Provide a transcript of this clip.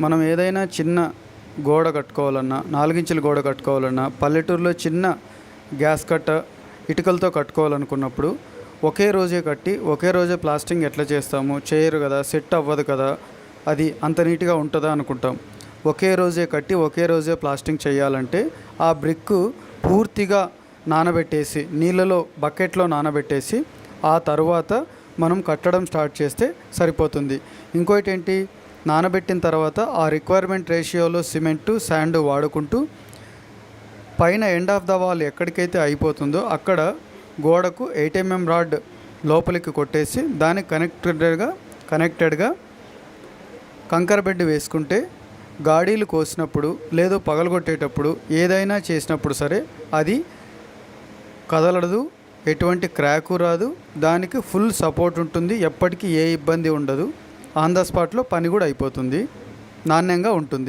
మనం ఏదైనా చిన్న గోడ కట్టుకోవాలన్నా నాలుగించుల గోడ కట్టుకోవాలన్నా పల్లెటూరులో చిన్న గ్యాస్ కట్ట ఇటుకలతో కట్టుకోవాలనుకున్నప్పుడు ఒకే రోజే కట్టి ఒకే రోజే ప్లాస్టింగ్ ఎట్లా చేస్తాము? చేయరు కదా సెట్ అవ్వదు కదా అది అంత నీట్గా ఉంటుందా అనుకుంటాం. ఒకే రోజే కట్టి ఒకే రోజే ప్లాస్టింగ్ చేయాలంటే ఆ బ్రిక్ పూర్తిగా నానబెట్టేసి నీళ్ళలో బకెట్లో నానబెట్టేసి ఆ తర్వాత మనం కట్టడం స్టార్ట్ చేస్తే సరిపోతుంది. ఇంకోటి ఏంటి? నానబెట్టిన తర్వాత ఆ రిక్వైర్మెంట్ రేషియోలో సిమెంటు శాండ్ వాడుకుంటూ పైన ఎండ్ ఆఫ్ ద వాల్ ఎక్కడికైతే అయిపోతుందో అక్కడ గోడకు ఎయిట్ ఎంఎం రాడ్ లోపలికి కొట్టేసి దానికి కనెక్టెడ్గా కనెక్టెడ్గా కంకర బెడ్ వేసుకుంటే గాడీలు కోసినప్పుడు లేదో పగలగొట్టేటప్పుడు ఏదైనా చేసినప్పుడు సరే అది కదలదు ఎటువంటి క్రాకు రాదు దానికి ఫుల్ సపోర్ట్ ఉంటుంది ఎప్పటికీ ఏ ఇబ్బంది ఉండదు. ఆన్ ద స్పాట్లో పని కూడా అయిపోతుంది. నాణ్యంగా ఉంటుంది.